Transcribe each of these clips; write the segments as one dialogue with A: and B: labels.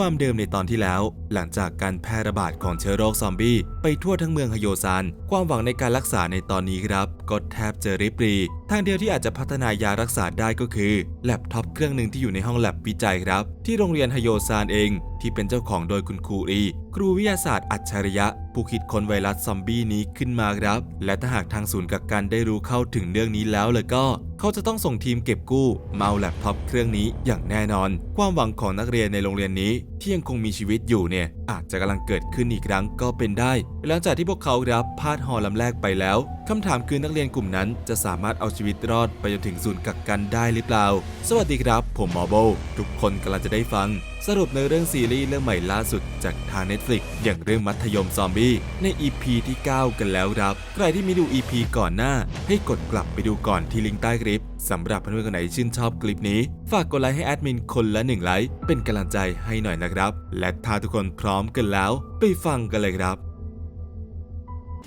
A: ความเดิมในตอนที่แล้ว หลังจากการแพร่ระบาดของเชื้อโรคซอมบี้ไปทั่วทั้งเมืองฮโยซานความหวังในการรักษาในตอนนี้ครับ ก็แทบจะริบรี ทางเดียวที่อาจจะพัฒนายารักษาได้ก็คือแล็ปท็อปเครื่องหนึ่งที่อยู่ในห้องแลบวิจัยครับ ที่โรงเรียนฮโยซานเอง ที่เป็นเจ้าของโดยคุณครูรี ครูวิทยาศาสตร์อัจฉริยะ ผู้คิดค้นไวรัสซอมบี้นี้ขึ้นมาครับ และถ้าหากทางศูนย์กักกันได้รู้เข้าถึงเรื่องนี้แล้วเลยก็ เขาจะต้องส่งทีมเก็บกู้เมาแล็ปท็อปเครื่องนี้อย่างแน่นอน ความหวังของนักเรียนในโรงเรียนนี้ ที่ยังคงมีชีวิตอยู่เนี่ย อาจจะกำลังเกิดขึ้นอีกครั้งก็เป็นได้ หลังจากที่พวกเขารับพาดหอลำแรกไปแล้วคำถามคือนักเรียนกลุ่มนั้น จะสามารถเอาชีวิตรอดไปจนถึงศูนย์กักกันได้หรือเปล่า สวัสดีครับ ผมหมอโบทุกคนกำลังจะได้ฟัง สรุปในเรื่องซีรีส์เรื่องใหม่ล่าสุดจากทาง Netflix อย่างเรื่องมัธยมซอมบี้ใน EP ที่ 9 กันแล้วครับ ใครที่ไม่ดู EP ก่อนหน้า ให้กดกลับไปดูก่อนที่ลิงก์ใต้คลิปสำหรับเพื่อนๆคนไหนชื่นชอบคลิปนี้ ฝากกดไลค์ให้แอดมินคนละหนึ่งไลค์เป็นกำลังใจให้หน่อยนะครับ และถ้าทุกคนพร้อมกันแล้ว ไปฟังกันเลยครับ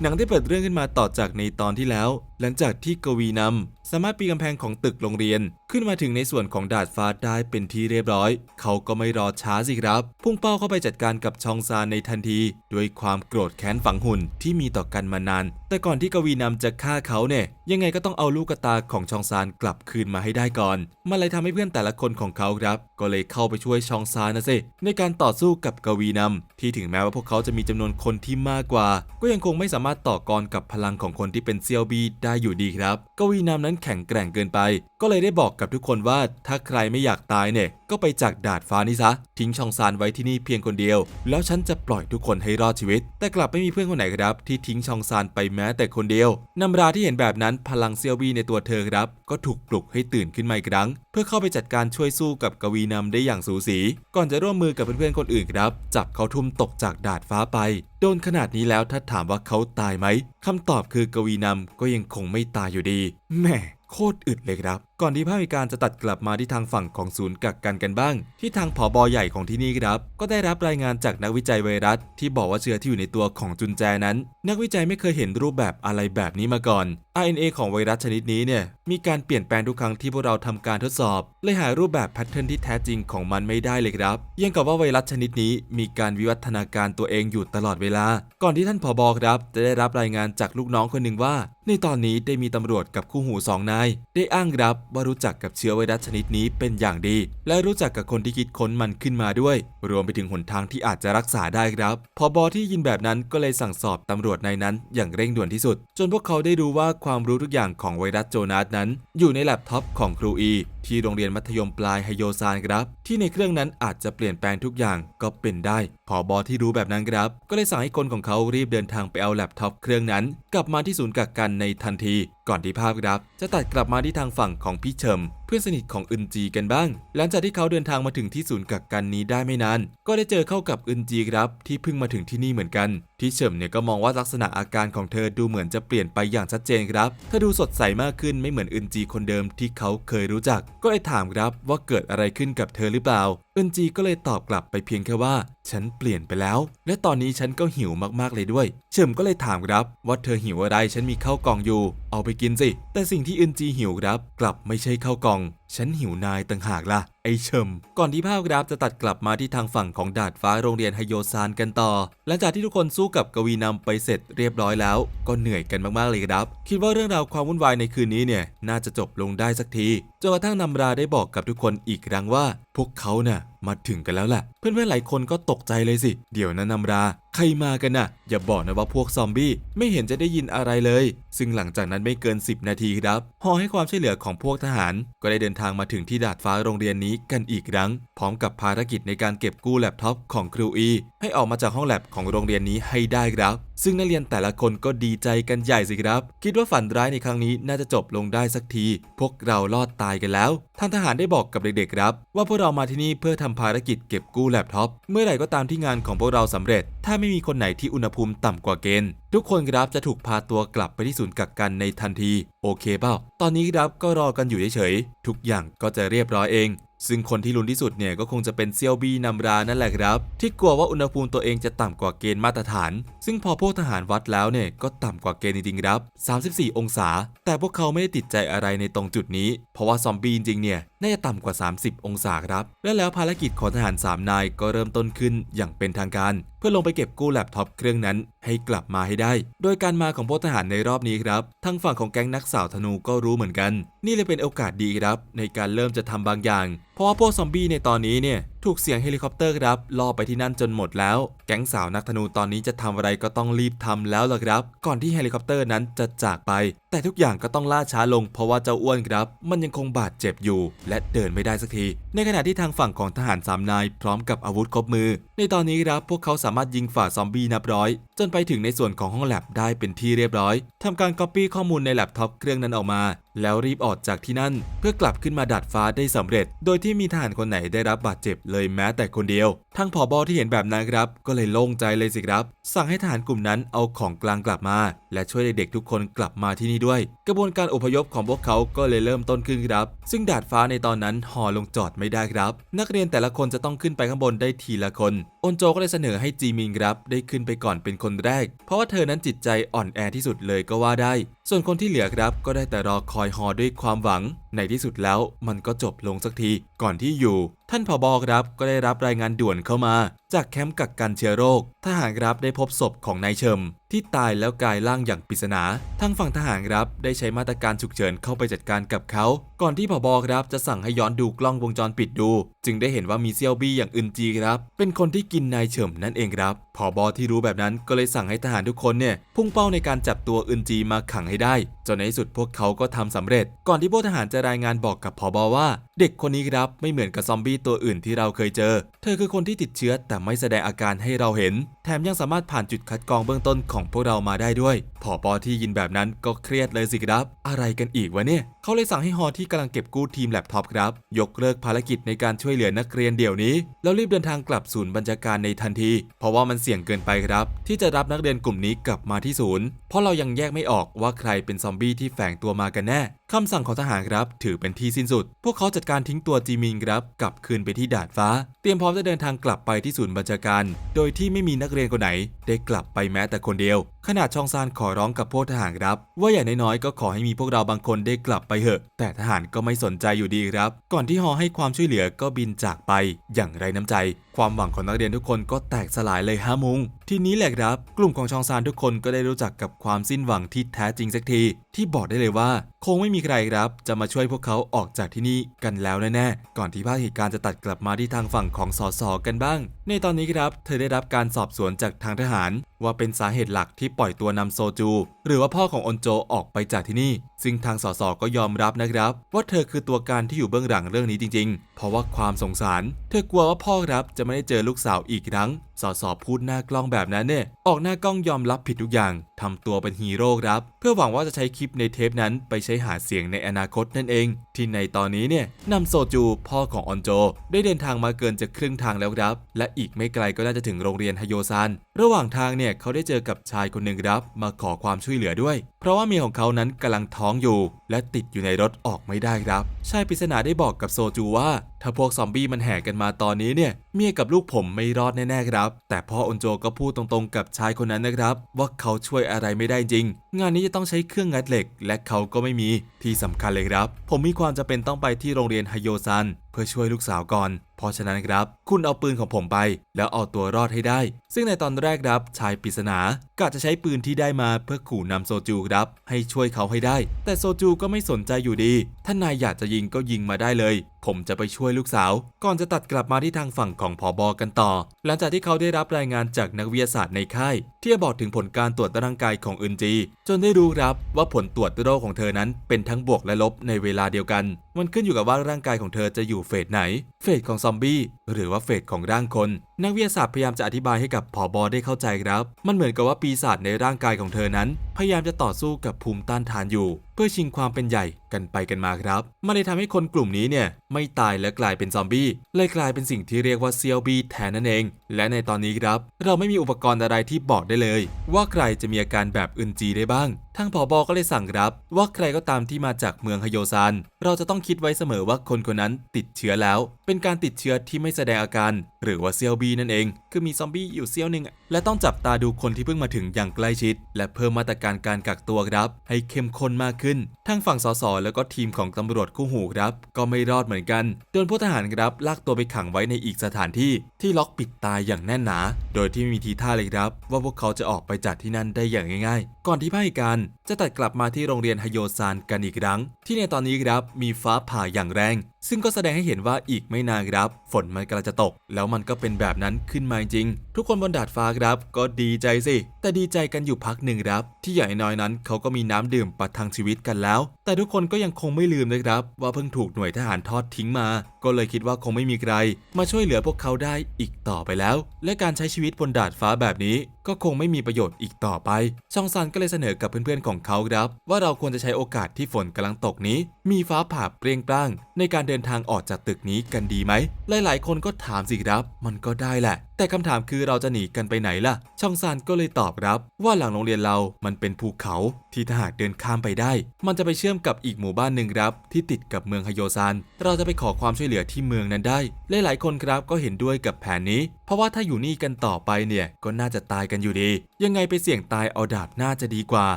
A: หนังได้เปิดเรื่องขึ้นมาต่อจากในตอนที่แล้วหลังจากที่กวีนำสามารถปีนกำแพงของตึกโรงเรียน ขึ้นมาถึงในส่วนของดาดฟ้าได้เป็นที่เรียบร้อย เขาก็ไม่รอช้าสิครับ พุ่งเป้าเข้าไปจัดการกับชองซานในทันทีด้วยความโกรธแค้นฝังหุ่นที่มีต่อกันมานาน แต่ก่อนที่กวีนำจะฆ่าเขาเนี่ยยังไงก็ต้องเอาลูกกระตาของชองซานกลับคืนมาให้ได้ก่อนมันเลยทำให้เพื่อนแต่ละคนของเขาครับ ก็เลยเข้าไปช่วยชองซานนะสิในการต่อสู้กับกวีนำที่ถึงแม้ว่าพวกเขาจะมีจำนวนคนที่มากกว่า ก็ยังคงไม่สามารถต่อกรกับพลังของคนที่เป็นเซียวบีได้อยู่ดีครับ กวีนำนั้นแข็งแกร่งเกินไป ก็เลยได้บอกกับทุกคนว่าถ้าใครไม่อยากตายเนี่ย ก็ไปจากดาดฟ้านี่ซะ ทิ้งชองซานไว้ที่นี่เพียงคนเดียว แล้วฉันจะปล่อยทุกคนให้รอดชีวิต แต่กลับไม่มีเพื่อนคนไหนครับ ที่ทิ้งชองซานไปแม้แต่คนเดียวนำราที่เห็นแบบนั้นพลังเซียวบีในตัวเธอครับ ก็ถูกปลุกให้ตื่นขึ้นมาอีกครั้ง เพื่อเข้าไปจัดการช่วยสู้กับกวีนำได้อย่างสูสี ก่อนจะร่วมมือกับเพื่อนๆคนอื่นครับ จับเขาทุ่มตกจากดาดฟ้าไป ดนขนาดนี้แล้วถ้าถามว่าเขาตายไหมคำตอบคือกวีนำก็ยังคงไม่ตายอยู่ดีแหม่โคตรอึดเลยครับก่อนที่ภาพวิการจะตัดกลับมาที่ทางฝั่งของศูนย์กักกันกันบ้าง ที่ทางผอบอใหญ่ของที่นี่ครับ ก็ได้รับรายงานจากนักวิจัยไวรัส ที่บอกว่าเชื้อที่อยู่ในตัวของจุนแจนั้น นักวิจัยไม่เคยเห็นรูปแบบอะไรแบบนี้มาก่อน RNA ของไวรัสชนิดนี้เนี่ยมีการเปลี่ยนแปลงทุกครั้งที่พวกเราทำการทดสอบเลยหารูปแบบแพทเทิร์นที่แท้จริงของมันไม่ได้เลยครับยังกับว่าไวรัสชนิดนี้มีการวิวัฒนาการตัวเองอยู่ตลอดเวลา ก่อนที่ท่านผอบอครับ จะได้รับรายงานจากลูกน้องคนหนึ่งว่า ในตอนนี้ได้มีตำรวจกับคู่หูสองนายได้อ้างรับว่ารู้จักกับเชื้อไวรัสชนิดนี้เป็นอย่างดี และรู้จักกับคนที่คิดค้นมันขึ้นมาด้วย รวมไปถึงหนทางที่อาจจะรักษาได้ครับพอบอที่ยินแบบนั้นก็เลยสั่งสอบตำรวจในนั้นอย่างเร่งด่วนที่สุด จนพวกเขาได้รู้ว่าความรู้ทุกอย่างของไวรัสโจนาสนั้น อยู่ในแล็ปท็อปของครูอี ที่โรงเรียนมัธยมปลายไฮโยซานครับ ที่ในเครื่องนั้นอาจจะเปลี่ยนแปลงทุกอย่างก็เป็นได้พอบอที่รู้แบบนั้นครับ ก็เลยสั่งให้คนของเขารีบเดินทางไปเอาแล็ปท็อปเครื่องนั้น กลับมาที่ศูนย์กักกันในทันที ก่อนที่ภาพครับ จะตัดกลับมาที่ทางฝั่งของพี่เฉิมเพื่อนสนิทของอึนจีกันบ้าง หลังจากที่เขาเดินทางมาถึงที่ศูนย์กักกันนี้ได้ไม่นาน ก็ได้เจอเข้ากับอึนจีครับ ที่เพิ่งมาถึงที่นี่เหมือนกันพี่เฉิมเนี่ยก็มองว่าลักษณะอาการของเธอดูเหมือนจะเปลี่ยนไปอย่างชัดเจนครับเธอดูสดใสมากขึ้นไม่เหมือนอึนจีคนเดิมที่เขาเคยรู้จัก ก็เลยถามครับว่าเกิดอะไรขึ้นกับเธอหรือเปล่าอึนจีก็เลยตอบกลับไปเพียงแค่ว่า ฉันเปลี่ยนไปแล้ว และตอนนี้ฉันก็หิวมากๆเลยด้วย เฉิมก็เลยถามครับว่าเธอหิวอะไรฉันมีข้าวกล่องอยู่ เอาไปกินสิ แต่สิ่งที่อึนจีหิวครับ กลับไม่ใช่ข้าวกล่อง ฉันหิวนายต่างหากล่ะ ไอเฉิม ก่อนที่ภาพกราฟจะตัดกลับมาที่ทางฝั่งของดาดฟ้าโรงเรียนไฮโยซานกันต่อ หลังจากที่ทุกคนสู้กับกวีนำไปเสร็จเรียบร้อยแล้ว ก็เหนื่อยกันมากๆเลยครับ คิดว่าเรื่องราวความวุ่นวายในคืนนี้เนี่ยน่าจะจบลงได้สักทีจนกระทั่งนำราได้บอกกับทุกคนอีกครั้งว่า พวกเขาน่ะมาถึงกันแล้วแหละเพื่อนๆหลายคนก็ตกใจเลยสิ เดี๋ยวนะนำรา ใครมากันน่ะ อย่าบอกนะว่าพวกซอมบี้ไม่เห็นจะได้ยินอะไรเลย ซึ่งหลังจากนั้นไม่เกิน 10 นาทีครับหอให้ความช่วยเหลือของพวกทหาร ก็ได้เดินทางมาถึงที่ดาดฟ้าโรงเรียนนี้กันอีกครั้ง พร้อมกับภารกิจในการเก็บกู้แล็ปท็อปของครูอีให้ออกมาจากห้องแล็บของโรงเรียนนี้ให้ได้ครับซึ่งนักเรียนแต่ละคนก็ดีใจกันใหญ่สิครับ คิดว่าฝันร้ายในครั้งนี้น่าจะจบลงได้สักที พวกเรารอดตายกันแล้วทางทหารได้บอกกับเด็กๆครับ ว่าพวกเรามาที่นี่เพื่อทำภารกิจเก็บกู้แล็ปท็อปเมื่อไหร่ก็ตามที่งานของพวกเราสำเร็จ ถ้าไม่มีคนไหนที่อุณหภูมิต่ำกว่าเกณฑ์ทุกคนครับจะถูกพาตัวกลับไปที่ศูนย์กักกันในทันที โอเคเปล่า ตอนนี้ครับก็รอกันอยู่เฉยๆทุกอย่างก็จะเรียบร้อยเอง ซึ่งคนที่ลุ้นที่สุดเนี่ยก็คงจะเป็นเซียวบีนำรานั่นแหละครับ ที่กลัวว่าอุณหภูมิตัวเองจะต่ำกว่าเกณฑ์มาตรฐาน ซึ่งพอพวกทหารวัดแล้วเนี่ยก็ต่ำกว่าเกณฑ์จริงๆครับ 34 องศา แต่พวกเขาไม่ได้ติดใจอะไรในตรงจุดนี้ เพราะว่าซอมบี้จริงๆเนี่ย น่าจะต่ำกว่า 30 องศาครับ และแล้วภารกิจของทหาร 3 นายก็เริ่มต้นขึ้นอย่างเป็นทางการ เพื่อลงไปเก็บกู้แล็ปท็อปเครื่องนั้นให้กลับมาให้ได้ โดยการมาของพวกทหารในรอบนี้ครับ ทางฝั่งของแก๊งนักสาวธนูก็รู้เหมือนกัน นี่เลยเป็นโอกาสดีครับ ในการเริ่มจะทำบางอย่าง เพราะว่าพวกซอมบี้ในตอนนี้เนี่ย ถูกเสียงเฮลิคอปเตอร์ครับล่อไปที่นั่นจนหมดแล้ว แก๊งสาวนักธนูตอนนี้จะทำอะไรก็ต้องรีบทำแล้วล่ะครับ ก่อนที่เฮลิคอปเตอร์นั้นจะจากไป แต่ทุกอย่างก็ต้องล่าช้าลง เพราะว่าเจ้าอ้วนครับ มันยังคงบาดเจ็บอยู่ และเดินไม่ได้สักที ในขณะที่ทางฝั่งของทหารสามนายพร้อมกับอาวุธครบมือ ในตอนนี้ครับพวกเขาสามารถยิงฝ่าซอมบี้นับร้อย จนไปถึงในส่วนของห้องแลบได้เป็นที่เรียบร้อยทำการก๊อปปี้ข้อมูลในแล็ปท็อปเครื่องนั้นออกมา แล้วรีบออกจากที่นั่น เพื่อกลับขึ้นมาดัดฟ้าได้สำเร็จ โดยที่มีทหารคนไหนได้รับบาดเจ็บเลยแม้แต่คนเดียวทางผอบอที่เห็นแบบนั้นครับ ก็เลยโล่งใจเลยสิครับ สั่งให้ทหารกลุ่มนั้นเอาของกลางกลับมา และช่วยเด็กๆทุกคนกลับมาที่นี่ด้วย กระบวนการอพยพของพวกเขาก็เลยเริ่มต้นขึ้นครับ ซึ่งดาดฟ้าในตอนนั้นห่อลงจอดไม่ไม่ได้ครับ นักเรียนแต่ละคนจะต้องขึ้นไปข้างบนได้ทีละคนอนโจก็เลยเสนอให้จีมินครับได้ขึ้นไปก่อนเป็นคนแรก เพราะว่าเธอนั้นจิตใจอ่อนแอที่สุดเลยก็ว่าได้ส่วนคนที่เหลือครับก็ได้แต่รอคอยหอด้วยความหวัง ในที่สุดแล้วมันก็จบลงสักทีก่อนที่อยู่ ท่านผบครับก็ได้รับรายงานด่วนเข้ามา จากแคมป์กักกันเชื้อโรค ทหารครับได้พบศพของนายเฉิม ที่ตายแล้วกลายร่างอย่างปริศนาทางฝั่งทหารครับได้ใช้มาตรการฉุกเฉินเข้าไปจัดการกับเขา ก่อนที่ผบครับจะสั่งให้ย้อนดูกล้องวงจรปิดดู จึงได้เห็นว่ามีเซียวบี้อย่างอึนจีครับ เป็นคนที่กินนายเฉิมนั่นเองครับผบที่รู้แบบนั้นก็เลยสั่งให้ทหารทุกคนเนี่ยพุ่งเป้าในการจับตัวอึนจีมาขังให้ได้ จนในที่สุดพวกเขาก็ทำสำเร็จ ก่อนที่พวกทหารจะรายงานบอกกับผบว่า เด็กคนนี้ครับไม่เหมือนกับซอมบี้ตัวอื่นที่เราเคยเจอ เธอคือคนที่ติดเชื้อแต่ไม่แสดงอาการให้เราเห็น แถมยังสามารถผ่านจุดคัดกรองเบื้องต้นของพวกเรามาได้ด้วยผอบอที่ยินแบบนั้นก็เครียดเลยสิครับ อะไรกันอีกวะเนี่ย เขาเลยสั่งให้ฮอที่กำลังเก็บกู้ทีมแล็ปท็อปครับ ยกเลิกภารกิจในการช่วยเหลือนักเรียนเดี๋ยวนี้ แล้วรีบเดินทางกลับศูนย์บัญชาการในทันที เพราะว่ามันเสี่ยงเกินไปครับ ที่จะรับนักเรียนกลุ่มนี้กลับมาที่ศูนย์ เพราะเรายังแยกไม่ออกว่าใครเป็นซอมบี้ที่แฝงตัวมากันแน่คำสั่งของทหารครับถือเป็นที่สิ้นสุด พวกเขาจัดการทิ้งตัวจีมิงครับกลับคืนไปที่ดาดฟ้า เตรียมพร้อมจะเดินทางกลับไปที่ศูนย์บัญชาการ โดยที่ไม่มีนักเรียนคนไหน ได้กลับไปแม้แต่คนเดียว ขนาดชองซานขอร้องกับพวกทหารครับ ว่าอย่างน้อยๆก็ขอให้มีพวกเราบางคนได้กลับไปเถอะ แต่ทหารก็ไม่สนใจอยู่ดีครับ ก่อนที่ฮอให้ความช่วยเหลือก็บินจากไป อย่างไรน้ำใจ ความหวังของนักเรียนทุกคนก็แตกสลายเลยฮะมุง ทีนี้แหละครับ กลุ่มของชองซานทุกคนก็ได้รู้จักกับความสิ้นหวังที่แท้จริงสักที ที่บอกได้เลยว่า คงไม่มีใครครับ จะมาช่วยพวกเขาออกจากที่นี่กันแล้วแน่ๆก่อนที่ภาพเหตุการณ์จะตัดกลับมาที่ทางฝั่งของสสกันบ้าง ในตอนนี้ครับ เธอได้รับการสอบสวนจากทางทหาร ว่าเป็นสาเหตุหลักที่ปล่อยตัวนำโซจู หรือว่าพ่อของอนโจออกไปจากที่นี่ ซึ่งทางสสก็ยอมรับนะครับ ว่าเธอคือตัวการที่อยู่เบื้องหลังเรื่องนี้จริง ๆ เพราะว่าความสงสาร เธอกลัวว่าพ่อครับจะไม่ได้เจอลูกสาวอีกครั้งสสพูดหน้ากล้องแบบนั้นเนี่ย ออกหน้ากล้องยอมรับผิดทุกอย่างทำตัวเป็นฮีโร่ครับ เพื่อหวังว่าจะใช้คลิปในเทปนั้นไปใช้หาเสียงในอนาคตนั่นเอง ที่ในตอนนี้เนี่ยนำโซจูพ่อของออนโจ ได้เดินทางมาเกินจะครึ่งทางแล้วครับ และอีกไม่ไกลก็น่าจะถึงโรงเรียนฮโยซัน ระหว่างทางเนี่ยเขาได้เจอกับชายคนหนึ่งครับ มาขอความช่วยเหลือด้วย เพราะว่าเมียของเขานั้นกำลังท้องอยู่ และติดอยู่ในรถออกไม่ได้ครับ ชายปริศนาได้บอกกับโซจูว่า ถ้าพวกซอมบี้มันแห่กันมาตอนนี้เนี่ยเมียกับลูกผมไม่รอดแน่ๆครับ แต่พ่ออนโจก็พูดตรงๆกับชายคนนั้นนะครับ ว่าเขาช่วยอะไรไม่ได้จริง งานนี้จะต้องใช้เครื่องงัดเหล็ก และเขาก็ไม่มีที่สำคัญเลยครับ ผมมีความจำเป็นต้องไปที่โรงเรียนฮโยซันเพื่อช่วยลูกสาวก่อน เพราะฉะนั้นครับ คุณเอาปืนของผมไป แล้วเอาตัวรอดให้ได้ ซึ่งในตอนแรกรับชายปริศนากะจะใช้ปืนที่ได้มาเพื่อขู่นำโซจูครับ ให้ช่วยเขาให้ได้ แต่โซจูก็ไม่สนใจอยู่ดีถ้านายอยากจะยิงก็ยิงมาได้เลย ผมจะไปช่วยลูกสาว ก่อนจะตัดกลับมาที่ทางฝั่งของผอบอกันต่อ หลังจากที่เขาได้รับรายงานจากนักวิทยาศาสตร์ในค่าย ที่บอกถึงผลการตรวจร่างกายของอึนจี จนได้รู้ครับว่าผลตรวจโรคของเธอนั้นเป็นทั้งบวกและลบในเวลาเดียวกัน มันขึ้นอยู่กับว่าร่างกายของเธอจะอยู่เฟสไหน เฟสของซอมบี้หรือว่าเฟสของร่างคน นักวิทยาศาสตร์พยายามจะอธิบายให้กับผอบอได้เข้าใจครับ มันเหมือนกับว่าปีศาจในร่างกายของเธอนั้น พยายามจะต่อสู้กับภูมิต้านทานอยู่เพื่อชิงความเป็นใหญ่กันไปกันมาครับ มันเลยทำให้คนกลุ่มนี้เนี่ยไม่ตายและกลายเป็นซอมบี้เลยกลายเป็นสิ่งที่เรียกว่าเซียวบีแทนนั่นเอง และในตอนนี้ครับ เราไม่มีอุปกรณ์อะไรที่บอกได้เลย ว่าใครจะมีอาการแบบอึนจีได้บ้างทางผอบอก็เลยสั่งครับ ว่าใครก็ตามที่มาจากเมืองฮโยซานเราจะต้องคิดไว้เสมอว่าคนคนนั้นติดเชื้อแล้ว เป็นการติดเชื้อที่ไม่แสดงอาการ หรือว่าเซียวบีนั่นเอง คือมีซอมบี้อยู่เซียวหนึ่งและต้องจับตาดูคนที่เพิ่งมาถึงอย่างใกล้ชิด และเพิ่มมาตรการการกักตัวครับ ให้เข้มข้นมากขึ้นทั้งฝั่งสสแล้วก็ทีมของตำรวจคู่หูครับ ก็ไม่รอดเหมือนกันโดนพลทหารครับลากตัวไปขังไว้ในอีกสถานที่ที่ล็อกปิดตายอย่างแน่นหนา โดยที่ไม่มีทีท่าเลยครับ ว่าพวกเขาจะออกไปจากที่นั่นได้อย่างง่าย ๆ ก่อนที่ภาคการจะตัดกลับมาที่โรงเรียนฮโยซานกันอีกครั้ง ที่ในตอนนี้ครับมีฟ้าผ่าอย่างแรง ซึ่งก็แสดงให้เห็นว่าอีกไม่นานครับ ฝนมันกำลังจะตก แล้วมันก็เป็นแบบนั้นขึ้นมาจริง ทุกคนบนดาดฟ้าครับ ก็ดีใจสิ แต่ดีใจกันอยู่พักหนึ่งครับ ที่อย่างน้อยนั้นเขาก็มีน้ำดื่มประทังชีวิตกันแล้ว แต่ทุกคนก็ยังคงไม่ลืมนะครับ ว่าเพิ่งถูกหน่วยทหารทอดทิ้งมา ก็เลยคิดว่าคงไม่มีใคร มาช่วยเหลือพวกเขาได้อีกต่อไปแล้ว และการใช้ชีวิตบนดาดฟ้าแบบนี้ ก็คงไม่มีประโยชน์อีกต่อไปชองซันก็เลยเสนอกับเพื่อนๆของเขาครับ ว่าเราควรจะใช้โอกาสที่ฝนกำลังตกนี้ มีฟ้าผ่าเปรี้ยงปร้าง ในการเดินทางออกจากตึกนี้กันดีไหม หลายๆ คนก็ถามสิครับ มันก็ได้แหละ แต่คำถามคือเราจะหนีกันไปไหนล่ะชองซานก็เลยตอบรับ ว่าหลังโรงเรียนเรา มันเป็นภูเขา ที่ถ้าหากเดินข้ามไปได้ มันจะไปเชื่อมกับอีกหมู่บ้านหนึ่งครับ ที่ติดกับเมืองฮโยซาน เราจะไปขอความช่วยเหลือเบื่อที่เมืองนั้นได้ หลายๆคนครับก็เห็นด้วยกับแผนนี้เพราะว่าถ้าอยู่นี่กันต่อไปเนี่ยก็น่าจะตายกันอยู่ดี ยังไงไปเสี่ยงตายเอาดาบน่าจะดีกว่า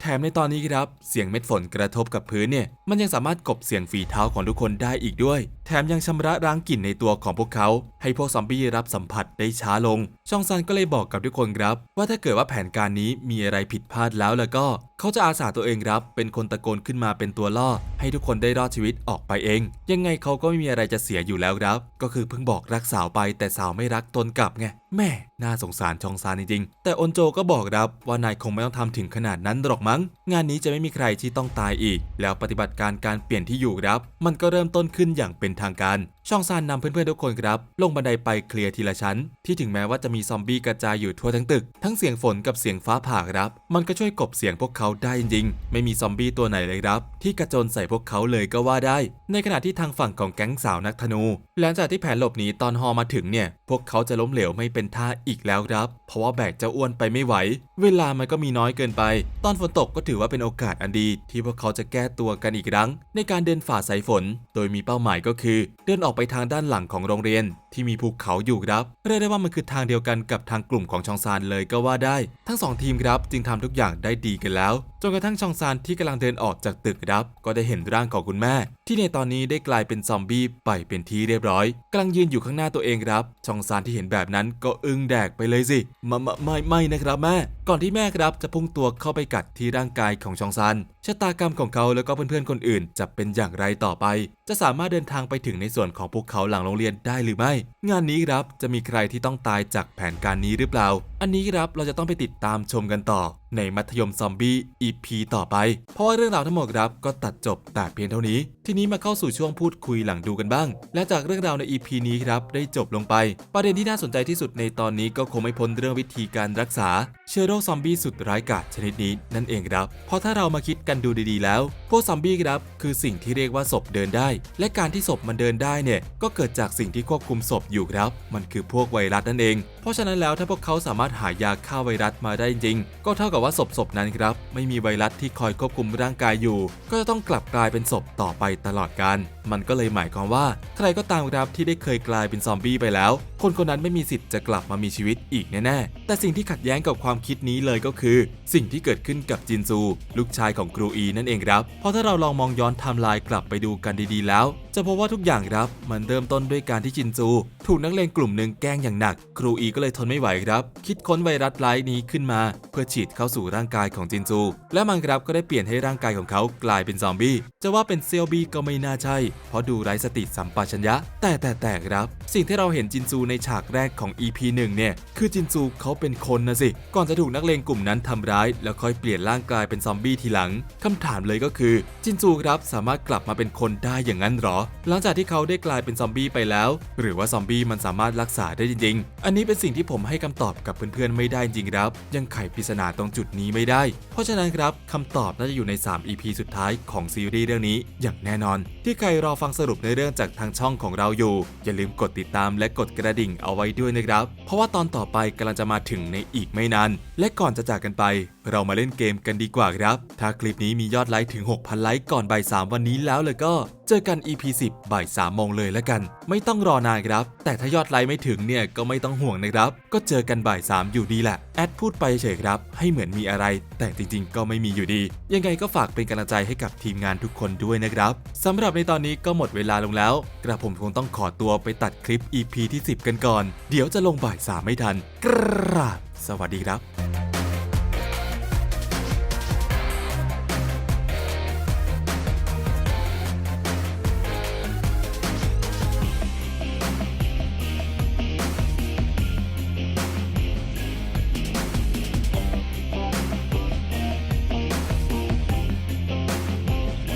A: แถมในตอนนี้ครับเสียงเม็ดฝนกระทบกับพื้นเนี่ยมันยังสามารถกบเสียงฝีเท้าของทุกคนได้อีกด้วย แถมยังชำระล้างกลิ่นในตัวของพวกเขา ให้พวกซอมบี้รับสัมผัสได้ช้าลง ชองซันก็เลยบอกกับทุกคนครับ ว่าถ้าเกิดว่าแผนการนี้มีอะไรผิดพลาดแล้วแล้วก็ เขาจะอาสาตัวเองครับ เป็นคนตะโกนขึ้นมาเป็นตัวล่อ ให้ทุกคนได้รอดชีวิตออกไปเอง ยังไงเขาก็ไม่มีอะไรจะเสียอยู่แล้วครับ ก็คือเพิ่งบอกรักสาวไปแต่สาวไม่รักตนกลับไงแม่น่าสงสารชองซานจริงๆ แต่อนโจก็บอกครับว่านายคงไม่ต้องทำถึงขนาดนั้นหรอกมั้ง งานนี้จะไม่มีใครที่ต้องตายอีก แล้วปฏิบัติการการเปลี่ยนที่อยู่ครับ มันก็เริ่มต้นขึ้นอย่างเป็นทางการ ชองซานนำเพื่อนๆทุกคนครับ ลงบันไดไปเคลียร์ทีละชั้น ที่ถึงแม้ว่าจะมีซอมบี้กระจายอยู่ทั่วทั้งตึก ทั้งเสียงฝนกับเสียงฟ้าผ่าครับ มันก็ช่วยกบเสียงพวกเขาได้จริงๆ ไม่มีซอมบี้ตัวไหนเลยครับ ที่กระโจนใส่พวกเขาเลยก็ว่าได้ ในขณะที่ทางฝั่งของแก๊งสาวนักธนู หลังจากที่แผนหลบหนีตอนฮอมาถึงเนี่ย พวกเขาจะล้มเหลวไม่เป็นท่าอีกแล้วครับ เพราะว่าแบกเจ้าอ้วนไปไม่ไหว เวลามันก็มีน้อยเกินไป ตอนฝนตกก็ถือว่าเป็นโอกาสอันดี ที่พวกเขาจะแก้ตัวกันอีกครั้ง ในการเดินฝ่าสายฝน โดยมีเป้าหมายก็คือ เดินออกไปทางด้านหลังของโรงเรียน ที่มีภูเขาอยู่ครับ เรียกได้ว่ามันคือทางเดียวกันกับทางกลุ่มของชองซานเลยก็ว่าได้ ทั้งสองทีมครับจึงทำทุกอย่างได้ดีกันแล้ว จนกระทั่งชองซานที่กำลังเดินออกจากตึกครับ ก็ได้เห็นร่างของคุณแม่ ที่ในตอนนี้ได้กลายเป็นซอมบี้ไปเป็นที่เรียบร้อยกำลังยืนอยู่ข้างหน้าตัวเองครับ ชองซานที่เห็นแบบนั้นก็อึ้งแดกไปเลยสิมามาไม่ไม่นะครับแม่ ก่อนที่แม่ครับจะพุ่งตัวเข้าไปกัดที่ร่างกายของชองซาน ชะตากรรมของเขาแล้วก็เพื่อนๆคนอื่น จะเป็นอย่างไรต่อไป จะสามารถเดินทางไปถึงในส่วนของพวกเขาหลังโรงเรียนได้หรือไม่ งานนี้ครับจะมีใครที่ต้องตายจากแผนการนี้หรือเปล่า อันนี้ครับเราจะต้องไปติดตามชมกันต่อ ในมัธยมซอมบี้ EP ต่อไป เพราะว่าเรื่องราวทั้งหมดครับก็ตัดจบแต่เพียงเท่านี้ ทีนี้มาเข้าสู่ช่วงพูดคุยหลังดูกันบ้าง และจากเรื่องราวใน EP นี้ครับได้จบลงไป ประเด็นที่น่าสนใจที่สุดในตอนนี้ก็คงไม่พ้นเรื่องวิธีการรักษาเชื้อโรคซอมบี้สุดร้ายกาจชนิดนี้นั่นเองครับ เพราะถ้าเรามาคิดกันดูดีๆแล้ว พวกซอมบี้ครับคือสิ่งที่เรียกว่าศพเดินได้ และการที่ศพมันเดินได้เนี่ยก็เกิดจากสิ่งที่ควบคุมศพอยู่ครับ มันคือพวกไวรัสนั่นเอง เพราะฉะนั้นแล้วถ้าพวกเขาสามารถหายาฆ่าไวรัสมาได้จริง ก็เท่ากับว่าศพศพนั้นครับไม่มีไวรัสที่คอยควบคุมร่างกายอยู่ ก็จะต้องกลับกลายเป็นศพต่อไปตลอดกาล มันก็เลยหมายความว่า ใครก็ตามครับที่ได้เคยกลายเป็นซอมบี้ไปแล้ว คนคนนั้นไม่มีสิทธิ์จะกลับมามีชีวิตอีกแน่ๆ แต่สิ่งที่ขัดแย้งกับความคิดนี้เลยก็คือ สิ่งที่เกิดขึ้นกับจินซู ลูกชายของครูอีนั่นเองครับ เพราะถ้าเราลองมองย้อนไทม์ไลน์กลับไปดูกันดีๆแล้ว จะพบว่าทุกอย่างครับมันเริ่มต้นด้วยการที่จินซู ถูกนักเลงกลุ่มหนึ่งแกล้งอย่างหนัก ครูอีก็เลยทนไม่ไหวครับ คิดค้นไวรัสร้ายนี้ขึ้นมา เพื่อฉีดเข้าสู่ร่างกายของจินซู และมันครับก็ได้เปลี่ยนให้ร่างกายของเขากลายเป็นซอมบี้จะว่าเป็นเซลบี้ก็ไม่น่าใช่เพราะดูไร้สติสัมปชัญญะ แต่แต่แต่ครับ สิ่งที่เราเห็นจินซูในฉากแรกของ EP 1 เนี่ย คือจินซูเขาเป็นคนนะสิ ก่อนจะถูกนักเลงกลุ่มนั้นทำร้าย แล้วค่อยเปลี่ยนร่างกายเป็นซอมบี้ทีหลังคำถามเลยก็คือ จินซูครับสามารถกลับมาเป็นคนได้อย่างนั้นหรอ หลังจากที่เขาได้กลายเป็นซอมบี้ไปแล้ว หรือว่าซอมบี้มันสามารถรักษาได้จริงๆ อันนี้เป็นสิ่งที่ผมให้คำตอบกับเพื่อนๆไม่ได้จริงครับ ยังไขปริศนาตรงจุดนี้ไม่ได้ เพราะฉะนั้นครับคำตอบน่าจะอยู่ใน 3 EP สุดท้ายของซีรีส์เรื่องนี้อย่างแน่นอน ที่ใครรรอฟังสรุปในเรื่องจากทางช่องของเราอยู่ อย่าลืมกดติดตามและกดกระดิ่งเอาไว้ด้วยนะครับ เพราะว่าตอนต่อไปกำลังจะมาถึงในอีกไม่นาน และก่อนจะจากกันไป เรามาเล่นเกมกันดีกว่าครับ ถ้าคลิปนี้มียอดไลค์ถึง 6,000 ไลค์ก่อนบ่าย3วันนี้แล้วเลยก็ เจอกัน EP 10บ่าย3โมงเลยแล้วกัน ไม่ต้องรอนานครับ แต่ถ้ายอดไลค์ไม่ถึงเนี่ยก็ไม่ต้องห่วงนะครับ ก็เจอกันบ่าย3อยู่ดีแหละ แอดพูดไปเฉยครับ ให้เหมือนมีอะไร แต่จริง ๆ ก็ไม่มีอยู่ดี ยังไงก็ฝากเป็นกำลังใจให้กับทีมงานทุกคนด้วยนะครับสำหรับในตอนนี้ก็หมดเวลาลงแล้ว กระผมคงต้องขอตัวไปตัดคลิป EP ที่ 10 กันก่อน เดี๋ยวจะลงบ่าย3ไม่ทันกราบสวัสดีครับ